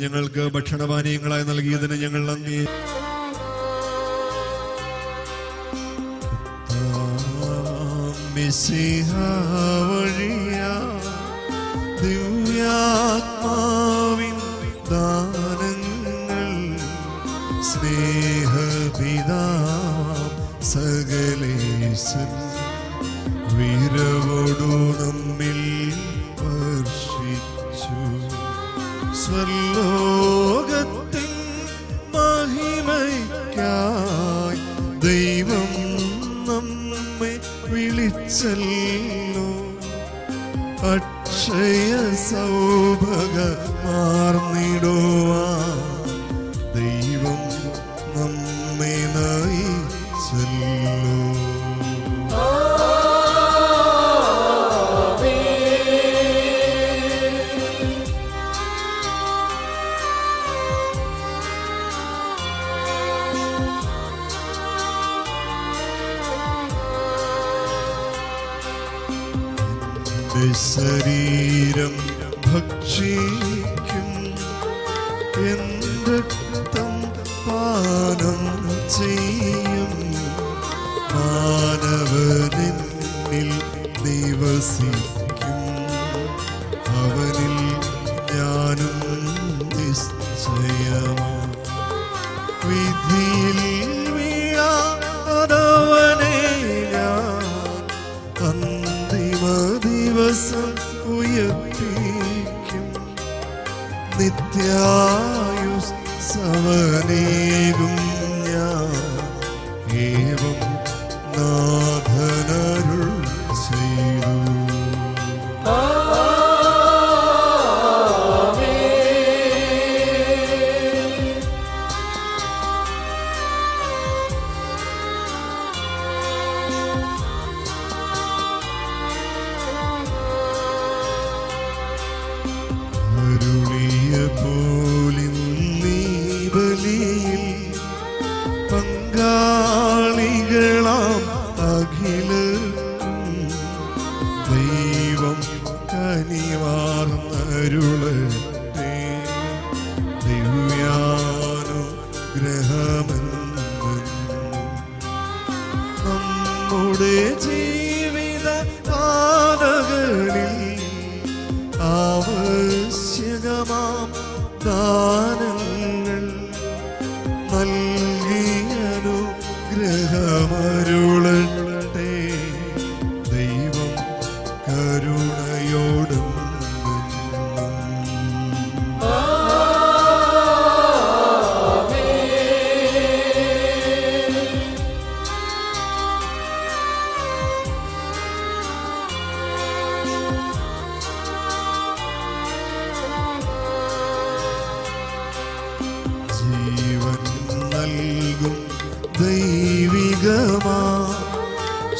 ഞങ്ങൾക്ക് ഭക്ഷണപാനീയങ്ങളായി നൽകിയതിന് ഞങ്ങൾ നന്ദി. വഴിയാ ദിവ്യാത്മാവിൻ ദാനങ്ങൾ സ്നേഹപിതാ സകലേശൻ വീരവോടു നമ്മിൽ വർഷിച്ചു. സ്വർണ വിളിച്ചല്ലോ. അക്ഷയ സൗഭഗ മാർന്നിടുവാ എന്തും പാനം ചെയ്യും. മാനവനിൽ നിവസിക്കും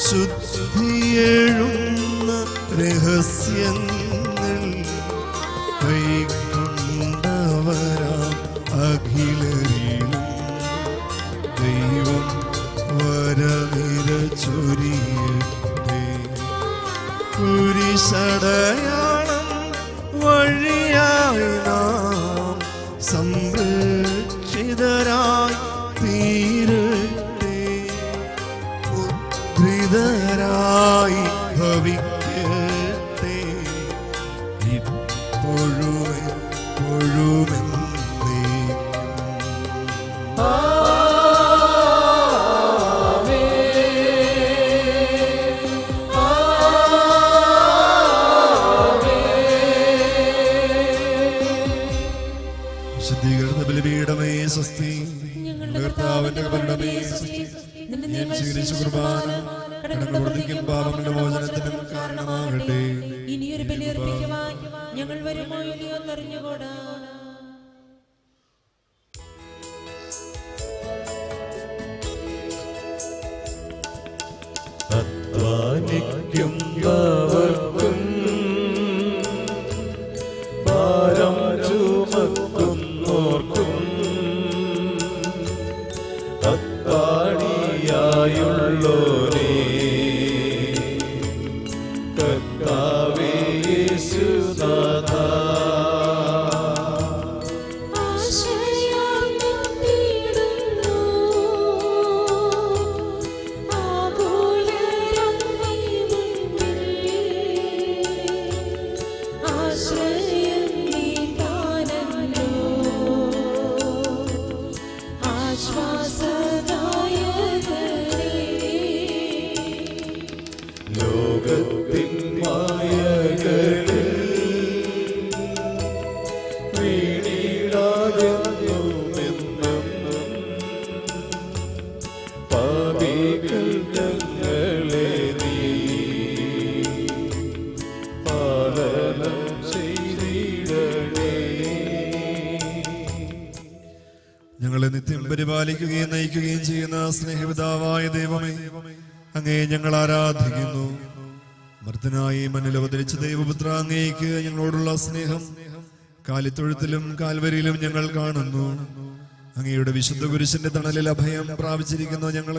ശുദ്ധിയെഴുന്ന രഹസ്യങ്ങൾ ഞങ്ങൾ വരുമോ ഇല്ലയോ എന്നറിഞ്ഞുകൂടാ. പരിപാലിക്കുകയും നയിക്കുകയും ചെയ്യുന്ന സ്നേഹപിതാവായ ദൈവമേ അങ്ങേ ഞങ്ങൾ ആരാധിക്കുന്നു. മർദ്ദനായി മണ്ണിൽ അവതരിച്ച ദൈവപുത്ര അങ്ങേക്ക് ഞങ്ങളോടുള്ള സ്നേഹം കാലിത്തൊഴുത്തിലും കാൽവരിയിലും ഞങ്ങൾ കാണുന്നു. അങ്ങയുടെ വിശുദ്ധ കുരിശിന്റെ തണലിൽ അഭയം പ്രാപിച്ചിരിക്കുന്നു ഞങ്ങൾ.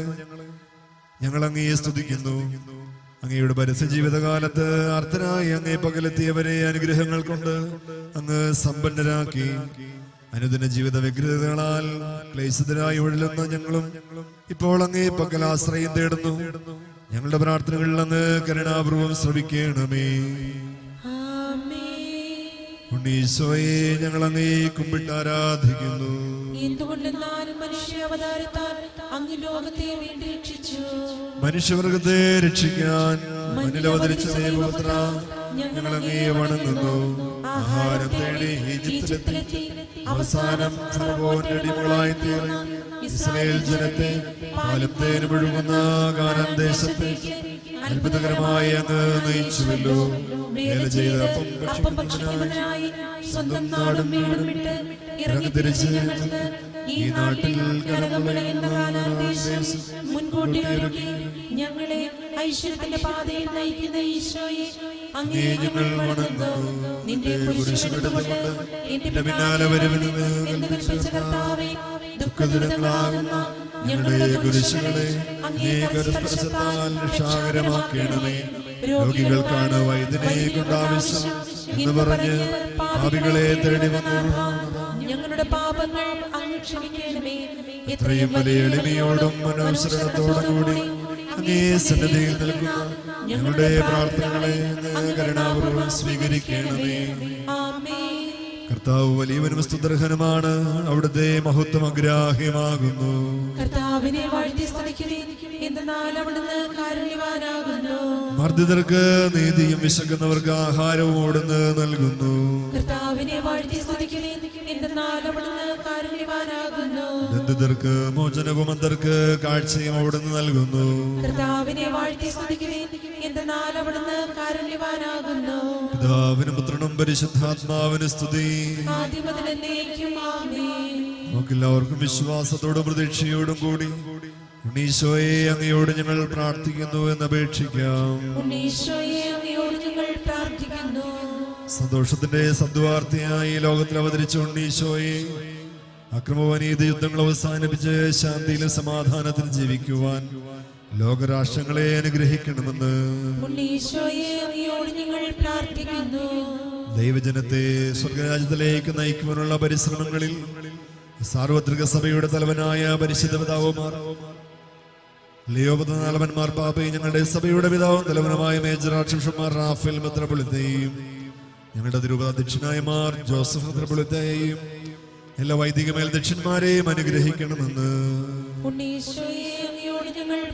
ഞങ്ങൾ അങ്ങയെ സ്തുതിക്കുന്നു. അങ്ങയുടെ പരസ്യ ജീവിതകാലത്ത് അർത്ഥനായി അങ്ങേ പകലെത്തിയവരെ അനുഗ്രഹങ്ങൾ കൊണ്ട് അങ്ങ് സമ്പന്നരാക്കി അനുദിന ജീവിത വിഗ്രഹങ്ങളാൽ ക്ലേശിതരായി ഉഴലുന്ന ഞങ്ങളും ഇപ്പോൾ അങ്ങേ പകൽ ആശ്രയം തേടുന്നു. ഞങ്ങളുടെ പ്രാർത്ഥനകളിൽ അങ്ങ് കരുണാപൂർവം ശ്രമിക്കണമേ ഉണ്ണീശോയെ ഞങ്ങൾ അങ്ങേ കുമ്പിട്ട് ആരാധിക്കുന്നു. മനുഷ്യവർഗത്തെ രക്ഷിക്കാൻ മണ്ണിൽ അവതരിച്ച ദൈവപുത്ര ഞങ്ങൾ അങ്ങേ വണങ്ങുന്നു ആഹാരം തേടി ഈജിപ്തിലെത്തി. അവസാനം ഫറവോന്റെ അടിമകളായി തീർന്നു ഇസ്രായേൽ ജനത്തെ പാലും തേനും ഒഴുകുന്ന കാനാൻ അത്ഭുതകരമായി അങ്ങ് നയിച്ചുവല്ലോ. വേല ചെയ്ത അപ്പം ഭക്ഷിക്കുന്നതിനായി സ്വന്തം നാടും വീടും വിട്ട് ഇറങ്ങി തിരിച്ച് ഈ നാട്ടിൽ കരകമുളയുന്ന കാനാൻ ദേശം മുൻകൂട്ടി ഒരുക്കി ഞങ്ങളെ ഐശ്വര്യത്തിന്റെ പാതയിൽ നയിക്കുന്ന ഈശോയെ അങ്ങേ ഞങ്ങൾ വണങ്ങുന്നു നിന്റെ കുരിശുമെടുത്തുകൊണ്ട് എന്റെ പിന്നാലെ വരുമെന്ന് എന്ന് കൽപ്പിച്ച കർത്താവേ ദുഃഖദുരിതങ്ങളാകുന്ന ഞങ്ങളുടെ കുരിശുകളെ അങ്ങേ കരസ്പർശത്താൽ രക്ഷാകരമാക്കണമേ. രോഗികൾക്കാണ് വൈദ്യനെ കൊണ്ട് ആവശ്യം എന്ന് പറഞ്ഞ് പാപികളെ തേടി വന്നു. ഞങ്ങളുടെ പാപങ്ങൾ അങ്ങ് ക്ഷമിക്കണമേ. വലിയ എളിമയോടും മനോസരണത്തോടും കൂടി അങ്ങേ സന്നദ്ധിയിൽ നിൽക്കുന്ന ഞങ്ങളുടെ പ്രാർത്ഥനകളെ കരുണാപൂർവം സ്വീകരിക്കണമേ. കർത്താവ് വലിയവനും സ്തുതർഹനുമാണ്. അവിടുത്തെ മഹത്വം അഗ്രാഹ്യമാകുന്നു കർത്താവിനെ വാഴ്ത്തി മർദ്ദിതർക്ക് നീതിയും വിശക്കുന്നവർക്ക് ആഹാരവും ഓടുന്ന് നൽകുന്നു. കർത്താവിനെ വാഴ്ത്തി ദന്തിതർക്ക് മോചനവും അന്തർക്ക് കാഴ്ചയും അവിടുന്ന് നൽകുന്നു. കർത്താവിനെ വാഴ്ത്തി സ്തുതിക്കുവിൻ. എന്തെന്നാൽ അവിടുന്ന് കാരുണ്യവാനാകുന്നു പിതാവിനും പുത്രനും പരിശുദ്ധാത്മാവിന് സ്തുതി. നമുക്കെല്ലാവർക്കും വിശ്വാസത്തോടും പ്രതീക്ഷയോടും കൂടി ഉണ്ണീശോയെ അങ്ങയോട് ഞങ്ങൾ പ്രാർത്ഥിക്കുന്നു എന്ന് അപേക്ഷിക്കാം. സന്തോഷത്തിന്റെ സദ്വാർത്തയായി ലോകത്തിൽ അവതരിച്ച ഉണ്ണീശോയെ അക്രമവനീതി യുദ്ധങ്ങൾ അവസാനിപ്പിച്ച് ശാന്തിയിലും സമാധാനത്തിൽ ജീവിക്കുവാൻ ലോകരാഷ്ട്രങ്ങളെ അനുഗ്രഹിക്കണമെന്ന് ദൈവജനത്തെ സ്വർഗരാജ്യത്തിലേക്ക് നയിക്കുവാനുള്ള പരിശ്രമങ്ങളിൽ സാർവത്രിക സഭയുടെ തലവനായ പരിശുദ്ധ പിതാവുമാർ ലിയോപതനാലവന്മാർ പാപ്പയും ഞങ്ങളുടെ സഭയുടെ പിതാവും തലവനുമായ മേജർ ആക്ഷിഷന്മാർ റാഫേൽ മെത്രപൊളിത്തെയും ഞങ്ങളുടെ തിരുപതധ്യക്ഷനായമാർ ജോസഫ് മെത്രപൊളിത്തെയും എല്ലാ വൈദിക മേൽദക്ഷന്മാരെയും അനുഗ്രഹിക്കണമെന്ന് ഉണ്ണീശോയെ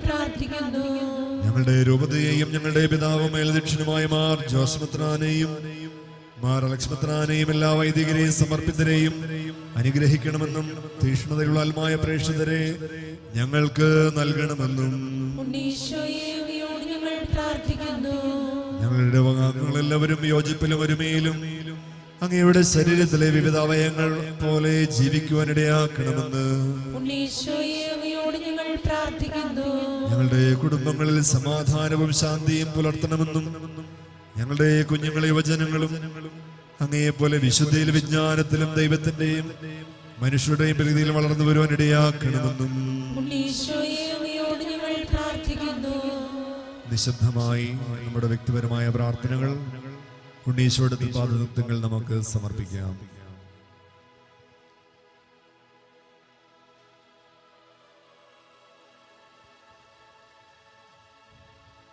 പ്രാർത്ഥിക്കുന്നു. ഞങ്ങളുടെ രൂപതയെയും ഞങ്ങളുടെ പിതാവും മേൽദക്ഷിണുമായ മാർ ജോസ്മത്രാനെയും മാർ അലക്സ് മെത്രാനെയും എല്ലാ വൈദികരെയും സമർപ്പിതരെയും അനുഗ്രഹിക്കണമെന്നും തീക്ഷ്ണതയുള്ള ആത്മായ പ്രേക്ഷിതരെ ഞങ്ങൾക്ക് നൽകണമെന്നും ഞങ്ങളുടെ എല്ലാവരും യോജിപ്പിലും ഒരുമയിലും അങ്ങയുടെ ശരീരത്തിലെ വിവിധ അവയങ്ങൾ പോലെ ജീവിക്കുവാനിടയാക്കണമെന്ന് ഉണ്ണീശോയെ ഞങ്ങളുടെ കുടുംബങ്ങളിൽ സമാധാനവും ശാന്തിയും പുലർത്തണമെന്നും ഞങ്ങളുടെ കുഞ്ഞുങ്ങളെ യുവജനങ്ങളും അങ്ങയെപ്പോലെ വിശുദ്ധയിൽ വിജ്ഞാനത്തിലും ദൈവത്തിന്റെയും മനുഷ്യരുടെയും പ്രകൃതിയിൽ വളർന്നു വരുവാൻ ഇടയാക്കണമെന്നും നിശബ്ദമായി നമ്മുടെ വ്യക്തിപരമായ പ്രാർത്ഥനകൾ ഉണ്ണീശോയുടെ പാദതത്വങ്ങൾ നമുക്ക് സമർപ്പിക്കാം.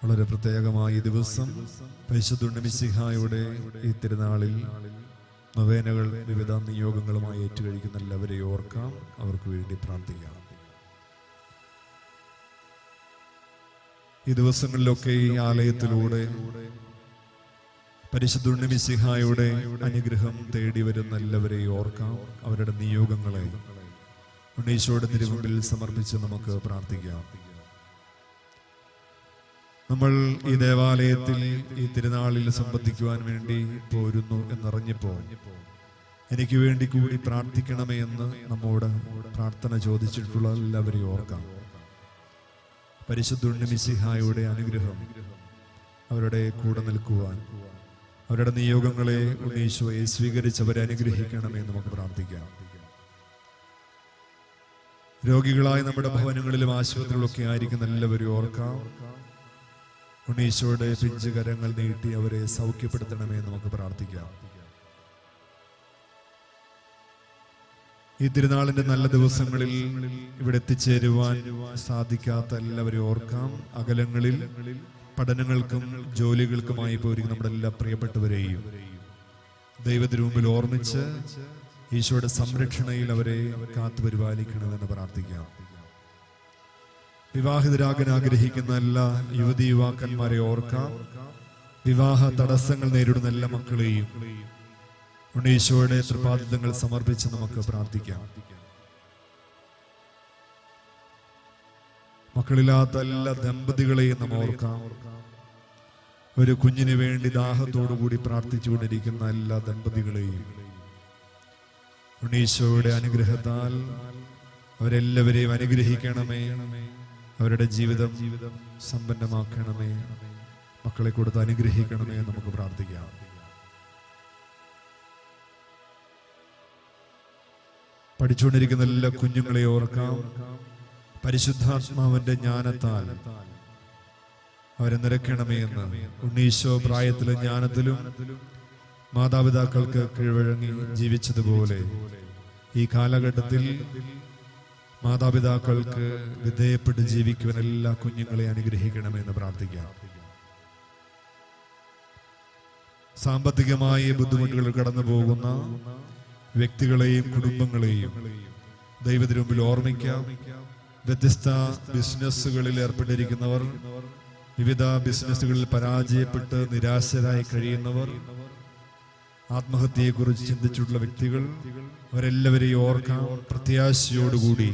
വളരെ പ്രത്യേകമായ ഈ ദിവസം പരിശുദ്ധുണ്ണിമിസിഹായുടെ ഈ തിരുനാളിൽ നവേനകൾ വിവിധ നിയോഗങ്ങളുമായി ഏറ്റുകഴിക്കുന്ന എല്ലാവരെ ഓർക്കാം. അവർക്ക് വേണ്ടി പ്രാർത്ഥിക്കാം. ഈ ദിവസങ്ങളിലൊക്കെ ഈ ആലയത്തിലൂടെ പരിശുദ്ധുണ്ണിമിസിഹായുടെ അനുഗ്രഹം തേടി വരുന്ന എല്ലാവരെയും ഓർക്കാം. അവരുടെ നിയോഗങ്ങളെ ഉണ്ണീശോയുടെ തിരുമുമ്പിൽ സമർപ്പിച്ച് നമുക്ക് പ്രാർത്ഥിക്കാം. നമ്മൾ ഈ ദേവാലയത്തിൽ ഈ തിരുനാളിൽ സംബന്ധിക്കുവാൻ വേണ്ടി പോരുന്നു എന്നറിഞ്ഞപ്പോ എനിക്ക് വേണ്ടി കൂടി പ്രാർത്ഥിക്കണമേ എന്ന് നമ്മോട് പ്രാർത്ഥന ചോദിച്ചിട്ടുള്ള എല്ലാവരെയും ഓർക്കാം. പരിശുദ്ധ മിസിഹായുടെ അനുഗ്രഹം അവരുടെ കൂടെ നിൽക്കുവാൻ അവരുടെ നിയോഗങ്ങളെ ഉണ്ണീശോയെ സ്വീകരിച്ചവരെ അനുഗ്രഹിക്കണമെന്ന് നമുക്ക് പ്രാർത്ഥിക്കാം. രോഗികളായ നമ്മുടെ ഭവനങ്ങളിലും ആശുപത്രികളിലൊക്കെ ആയിരിക്കുന്ന എല്ലാവരും ഓർക്കാം. ഉണ്ണീശോയുടെ പിഞ്ചുകരങ്ങൾ നീട്ടി അവരെ സൗഖ്യപ്പെടുത്തണമേ നമുക്ക് പ്രാർത്ഥിക്കാം. ഈ തിരുനാളിന്റെ നല്ല ദിവസങ്ങളിൽ ഇവിടെ എത്തിച്ചേരുവാൻ സാധിക്കാത്ത എല്ലാവരെയും ഓർക്കാം. അകലങ്ങളിൽ പഠനങ്ങൾക്കും ജോലികൾക്കുമായി പോയിരിക്കുന്ന നമ്മുടെ എല്ലാ പ്രിയപ്പെട്ടവരെയും ദൈവത്തിന് മുമ്പിൽ ഓർമ്മിച്ച് ഈശോയുടെ സംരക്ഷണയിൽ അവരെ കാത്തു പരിപാലിക്കണമെന്ന് പ്രാർത്ഥിക്കാം. വിവാഹിതരാകാൻ ആഗ്രഹിക്കുന്ന എല്ലാ യുവതി യുവാക്കന്മാരെ ഓർക്കാം. വിവാഹ തടസ്സങ്ങൾ നേരിടുന്ന എല്ലാ മക്കളെയും ഉണ്ണീശോയുടെ തൃപാദിതങ്ങൾ സമർപ്പിച്ച് നമുക്ക് പ്രാർത്ഥിക്കാം. മക്കളില്ലാത്ത എല്ലാ ദമ്പതികളെയും നാം ഓർക്കാം. ഒരു കുഞ്ഞിന് വേണ്ടി ദാഹത്തോടു കൂടി പ്രാർത്ഥിച്ചുകൊണ്ടിരിക്കുന്ന എല്ലാ ദമ്പതികളെയും ഉണ്ണീശോയുടെ അനുഗ്രഹത്താൽ അവരെല്ലാവരെയും അനുഗ്രഹിക്കണമേ. അവരുടെ ജീവിതം സമ്പന്നമാക്കണമേ. മക്കളെ കൊടുത്ത് അനുഗ്രഹിക്കണമേ എന്ന് നമുക്ക് പ്രാർത്ഥിക്കാം. പഠിച്ചുകൊണ്ടിരിക്കുന്ന എല്ലാ കുഞ്ഞുങ്ങളെ ഓർക്കാം. പരിശുദ്ധാത്മാവിന്റെ ജ്ഞാനത്താൽ അവരെ നിരക്കണമേ എന്ന്. ഉണ്ണീശോ പ്രായത്തിലും ജ്ഞാനത്തിലും മാതാപിതാക്കൾക്ക് കീഴ്വഴങ്ങി ജീവിച്ചതുപോലെ ഈ കാലഘട്ടത്തിൽ മാതാപിതാക്കൾക്ക് വിധേയപ്പെട്ട് ജീവിക്കുവാൻ എല്ലാ കുഞ്ഞുങ്ങളെ അനുഗ്രഹിക്കണമെന്ന് പ്രാർത്ഥിക്കാം. സാമ്പത്തികമായ ബുദ്ധിമുട്ടുകൾ കടന്നു പോകുന്ന വ്യക്തികളെയും കുടുംബങ്ങളെയും ദൈവത്തിന് മുമ്പിൽ ഓർമ്മിക്കാം. വ്യത്യസ്ത ബിസിനസ്സുകളിൽ ഏർപ്പെട്ടിരിക്കുന്നവർ വിവിധ ബിസിനസ്സുകളിൽ പരാജയപ്പെട്ട് നിരാശരായി കഴിയുന്നവർ ആത്മഹത്യയെക്കുറിച്ച് ചിന്തിച്ചിട്ടുള്ള വ്യക്തികൾ അവരെല്ലാവരെയും ഓർക്കാം പ്രത്യാശയോടുകൂടി.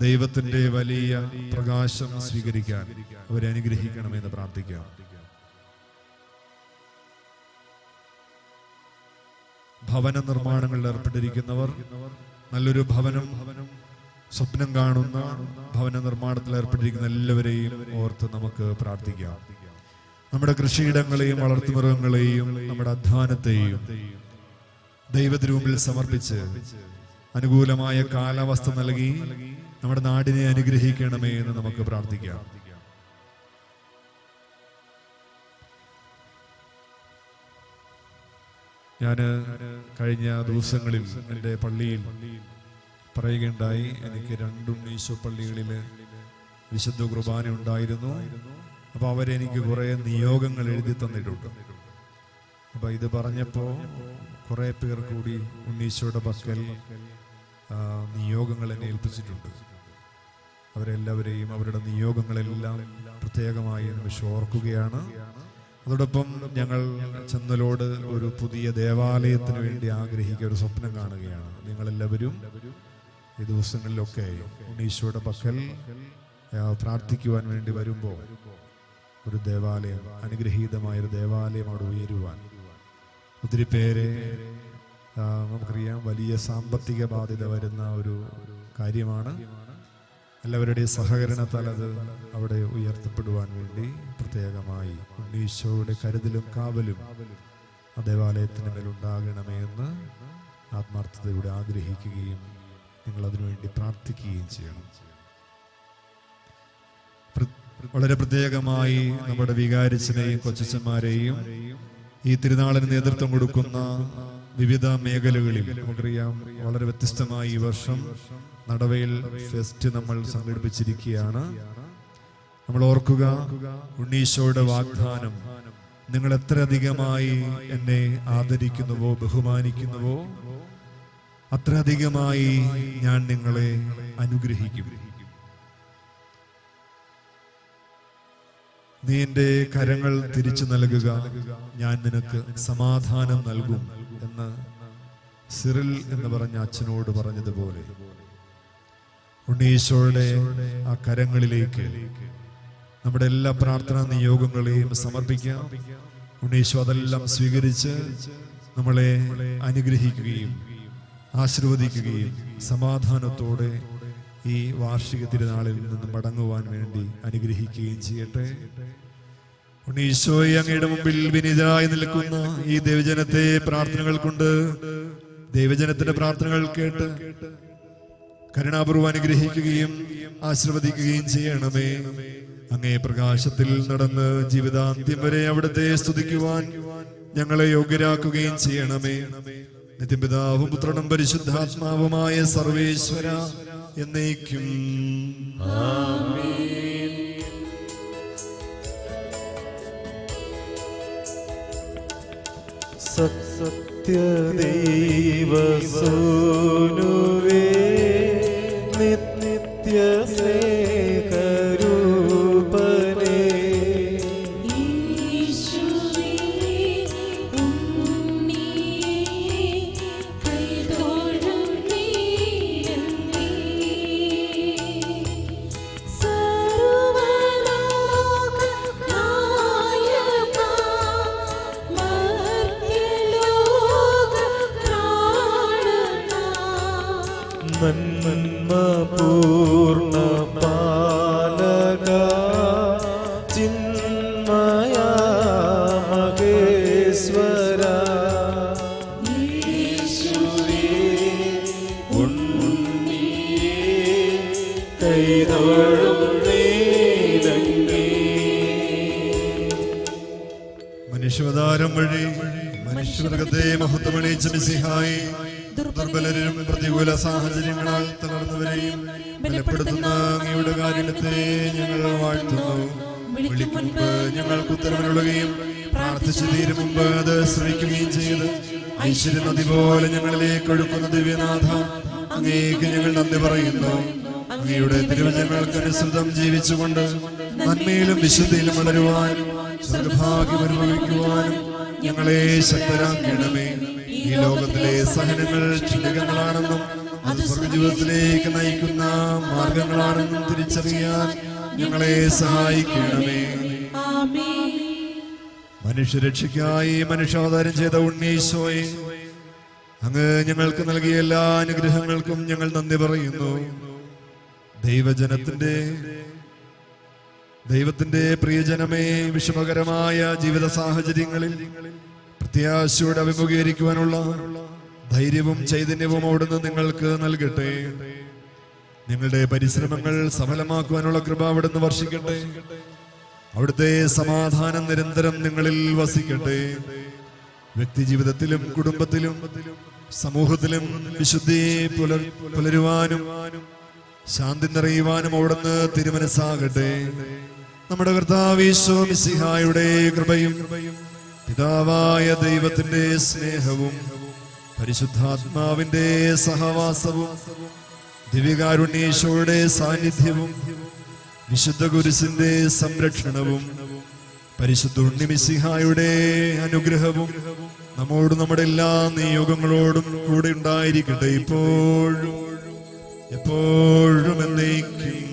ദൈവത്തിന്റെ വലിയ പ്രകാശം സ്വീകരിക്കാൻ അവരെ അനുഗ്രഹിക്കണമെന്ന് പ്രാർത്ഥിക്കാം. ഭവന നിർമ്മാണങ്ങളിൽ ഏർപ്പെട്ടിരിക്കുന്നവർ നല്ലൊരു ഭവനം സ്വപ്നം കാണുന്ന ഭവന നിർമ്മാണത്തിൽ ഏർപ്പെട്ടിരിക്കുന്ന എല്ലാവരെയും ഓർത്ത് നമുക്ക് പ്രാർത്ഥിക്കാം. നമ്മുടെ കൃഷിയിടങ്ങളെയും വളർത്തുമൃഗങ്ങളെയും നമ്മുടെ അധ്വാനത്തെയും ദൈവത്തിന് മുമ്പിൽ സമർപ്പിച്ച് അനുകൂലമായ കാലാവസ്ഥ നൽകി നമ്മുടെ നാടിനെ അനുഗ്രഹിക്കണമേ എന്ന് നമുക്ക് പ്രാർത്ഥിക്കാം. ഞാൻ കഴിഞ്ഞ ദിവസങ്ങളിൽ എന്റെ പള്ളിയിൽ പറയുകയുണ്ടായി എനിക്ക് രണ്ടും ഈശോ പള്ളികളിൽ വിശുദ്ധ കുർബാന ഉണ്ടായിരുന്നു. അപ്പോൾ അവരെനിക്ക് കുറേ നിയോഗങ്ങൾ എഴുതി തന്നിട്ടുണ്ട്. അപ്പോൾ ഇത് പറഞ്ഞപ്പോൾ കുറേ പേർ കൂടി ഉണ്ണീശോയുടെ പക്കൽ നിയോഗങ്ങൾ എന്നെ ഏൽപ്പിച്ചിട്ടുണ്ട്. അവരെല്ലാവരെയും അവരുടെ നിയോഗങ്ങളെല്ലാം പ്രത്യേകമായി നിമിഷം ഓർക്കുകയാണ് അതോടൊപ്പം ഞങ്ങൾ ചെന്നലോട് ഒരു പുതിയ ദേവാലയത്തിന് വേണ്ടി ആഗ്രഹിക്കുക ഒരു സ്വപ്നം കാണുകയാണ്. നിങ്ങളെല്ലാവരും ഈ ദിവസങ്ങളിലൊക്കെ ഉണ്ണീശോയുടെ പക്കൽ പ്രാർത്ഥിക്കുവാൻ വേണ്ടി വരുമ്പോൾ ഒരു ദേവാലയം അനുഗ്രഹീതമായ ഒരു ദേവാലയം അവിടെ ഉയരുവാൻ. ഒത്തിരി പേരെ നമുക്കറിയാം വലിയ സാമ്പത്തിക ബാധ്യത വരുന്ന ഒരു കാര്യമാണ്. എല്ലാവരുടെയും സഹകരണത്താൽ അത് അവിടെ ഉയർത്തപ്പെടുവാൻ വേണ്ടി പ്രത്യേകമായി ഉണ്ണീശോയുടെ കരുതലും കാവലും ആ ദേവാലയത്തിന് മേലുണ്ടാകണമേ എന്ന് ആത്മാർത്ഥതയോടെ ആഗ്രഹിക്കുകയും നിങ്ങൾ അതിനുവേണ്ടി പ്രാർത്ഥിക്കുകയും ചെയ്യണം. വളരെ പ്രത്യേകമായി നമ്മുടെ വികാരിച്ചനെയും കൊച്ചന്മാരെയും ഈ തിരുനാളിന് നേതൃത്വം കൊടുക്കുന്ന വിവിധ മേഖലകളിൽ നമുക്കറിയാം വളരെ വ്യത്യസ്തമായി ഈ വർഷം നടവയിൽ ഫെസ്റ്റ് നമ്മൾ സംഘടിപ്പിച്ചിരിക്കുകയാണ്. നമ്മൾ ഓർക്കുക ഉണ്ണീശോയുടെ വാഗ്ദാനം നിങ്ങൾ എത്ര അധികമായി എന്നെ ആദരിക്കുന്നുവോ ബഹുമാനിക്കുന്നുവോ അത്രയധികമായി ഞാൻ നിങ്ങളെ അനുഗ്രഹിക്കും. നീ കരങ്ങൾ തിരിച്ചു നൽകുക. ഞാൻ നിനക്ക് സമാധാനം നൽകും എന്ന് സിറിൽ എന്ന് പറഞ്ഞ അച്ഛനോട് പറഞ്ഞതുപോലെ. ഉണ്ണീശോയുടെ ആ കരങ്ങളിലേക്ക് നമ്മുടെ എല്ലാ പ്രാർത്ഥനാ നിയോഗങ്ങളെയും സമർപ്പിക്കാം ഉണ്ണീശോ അതെല്ലാം സ്വീകരിച്ച് നമ്മളെ അനുഗ്രഹിക്കുകയും ആശീർവദിക്കുകയും സമാധാനത്തോടെ ഈ വാർഷിക തിരുനാളിൽ നിന്ന് മടങ്ങുവാൻ വേണ്ടി അനുഗ്രഹിക്കുകയും ചെയ്യട്ടെ. ഉണ്ണീശോയെ അങ്ങയുടെ മുമ്പിൽ വിനീതരായി നിൽക്കുന്ന ഈ ദൈവജനത്തെ പ്രാർത്ഥനകൾ കൊണ്ട് ദൈവജനത്തിന്റെ പ്രാർത്ഥനകൾ കേട്ട് കരുണാപൂർവം അനുഗ്രഹിക്കുകയും ആശീർവദിക്കുകയും ചെയ്യണമേ. അങ്ങേ പ്രകാശത്തിൽ നടന്ന് ജീവിതാന്ത്യം വരെ അവിടുത്തെ സ്തുതിക്കുവാൻ ഞങ്ങളെ യോഗ്യരാക്കുകയും ചെയ്യണമേ. നിത്യപിതാവും പുത്രനും പരിശുദ്ധാത്മാവുമായ സർവേശ്വര എന്നേക്കും. സത്യദൈവസൂനുവേ നിത്യ മനുഷ്യാവതാരം വഴി മനുഷ്യവർഗത്തെ മഹത്വമണിയിച്ച മിസിഹായി ദുർബലരും പ്രതികൂല സാഹചര്യങ്ങളാൽ തളർന്നവരെയും ബലപ്പെടുത്തുന്ന അങ്ങയുടെ കാര്യത്തെ ഞങ്ങൾ വാഴ്ത്തുന്നു. വിളിക്കും മുമ്പ് ഞങ്ങൾക്ക് ഉത്തരവിനുള്ളുകയും പ്രാർത്ഥിച്ചു തീരും മുമ്പ് അത് ശ്രമിക്കുകയും ചെയ്ത് ഐശ്വര്യ നദി പോലെ ഞങ്ങളിലേക്ക് ഒഴുക്കുന്ന ദിവ്യനാഥ അങ്ങേക്ക് ഞങ്ങൾ നന്ദി പറയുന്നു. അങ്ങയുടെ തിരുവചനങ്ങൾക്ക് അനുസൃതം ജീവിച്ചുകൊണ്ട് നന്മയിലും വിശുദ്ധിയിലും വളരുവാനും സ്വർഗഭാഗ്യം അനുഭവിക്കുവാനും ഞങ്ങളെ ശക്തരാക്കണമേ. ഈ ലോകത്തിലെ സഹനങ്ങൾ ക്ഷണികങ്ങളാണെന്നും അത് സ്വർഗജീവിതത്തിലേക്ക് നയിക്കുന്ന മാർഗങ്ങളാണെന്നും തിരിച്ചറിയാൻ ഞങ്ങളെ സഹായിക്കണമേ. മനുഷ്യരക്ഷയ്ക്കായി മനുഷ്യാവതാരം ചെയ്ത ഉണ്ണീശോയെ അങ്ങ് ഞങ്ങൾക്ക് നൽകിയ എല്ലാ അനുഗ്രഹങ്ങൾക്കും ഞങ്ങൾ നന്ദി പറയുന്നു. ദൈവജനത്തിന്റെ ദൈവത്തിന്റെ പ്രിയജനമേ വിഷമകരമായ ജീവിത സാഹചര്യങ്ങളിൽ പ്രത്യാശയോടെ അഭിമുഖീകരിക്കുവാനുള്ള ധൈര്യവും ചൈതന്യവും അവിടുന്ന് നിങ്ങൾക്ക് നൽകട്ടെ. നിങ്ങളുടെ പരിശ്രമങ്ങൾ സഫലമാക്കുവാനുള്ള കൃപ അവിടുന്ന് വർഷിക്കട്ടെ. അവിടുത്തെ സമാധാനം നിരന്തരം നിങ്ങളിൽ വസിക്കട്ടെ. വ്യക്തി ജീവിതത്തിലും കുടുംബത്തിലും സമൂഹത്തിലും വിശുദ്ധി പുലർ പുലരുവാനും ശാന്തി നിറയുവാനും അവിടുന്ന് തിരുമനസ്സാകട്ടെ. നമ്മുടെ കർത്താവീശോ മിസിഹായുടെ കൃപയും പിതാവായ ദൈവത്തിന്റെ സ്നേഹവും പരിശുദ്ധാത്മാവിന്റെ സഹവാസവും ദിവ്യകാരുണ്യേശോയുടെ സാന്നിധ്യവും വിശുദ്ധ ഗുരുസിന്റെ സംരക്ഷണവും പരിശുദ്ധ ഉണ്ണിമിസിഹായുടെ അനുഗ്രഹവും നമ്മോട് നമ്മുടെ എല്ലാ നിയോഗങ്ങളോടും കൂടെ ഉണ്ടായിരിക്കട്ടെ ഇപ്പോഴും. എപ്പോഴും എന്നേക്കും.